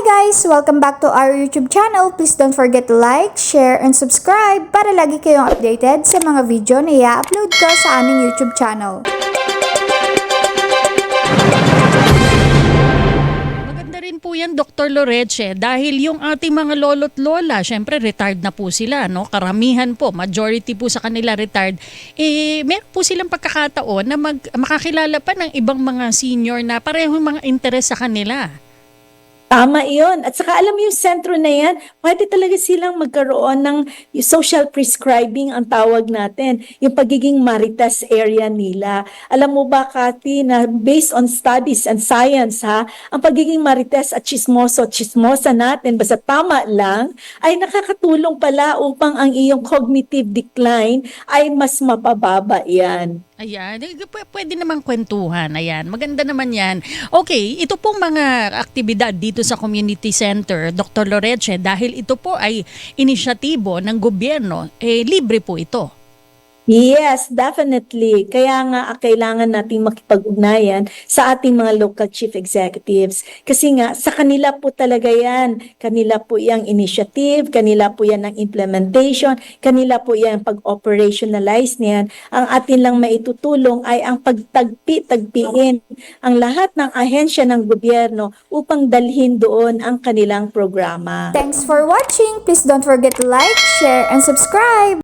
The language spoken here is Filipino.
guys! Welcome back to our YouTube channel. Please don't forget to like, share, and subscribe para lagi kayong updated sa mga video na i-upload ko sa aming YouTube channel. Maganda rin po yan, Dr. Loreche, dahil yung ating mga lolo't lola, syempre retired na po sila, no? Karamihan po, majority po sa kanila retired. Eh, meron po silang pagkakataon na mag, makakilala pa ng ibang mga senior na parehong mga interes sa kanila. Tama iyon. At saka alam mo yung sentro na yan, pwede talaga silang magkaroon ng social prescribing ang tawag natin, yung pagiging maritas area nila. Alam mo ba, Kathy, na based on studies and science, ha, ang pagiging maritas at chismoso, chismosa natin, basta tama lang, ay nakakatulong pala upang ang iyong cognitive decline ay mas mapababa yan. Ayan, pwede namang kwentuhan. Ayan, maganda naman yan. Okay, ito pong mga aktibidad dito sa community center, Dr. Loreche, dahil ito po ay inisyatibo ng gobyerno, eh, libre po ito. Yes, definitely. Kaya nga ah, kailangan nating makipag-ugnayan sa ating mga local chief executives. Kasi nga, sa kanila po talaga yan. Kanila po yung initiative, kanila po yan ang implementation, kanila po yan pag-operationalize niyan. Ang atin lang maitutulong ay ang pagtagpi-tagpiin ang lahat ng ahensya ng gobyerno upang dalhin doon ang kanilang programa. Thanks for watching! Please don't forget to like, share, and subscribe!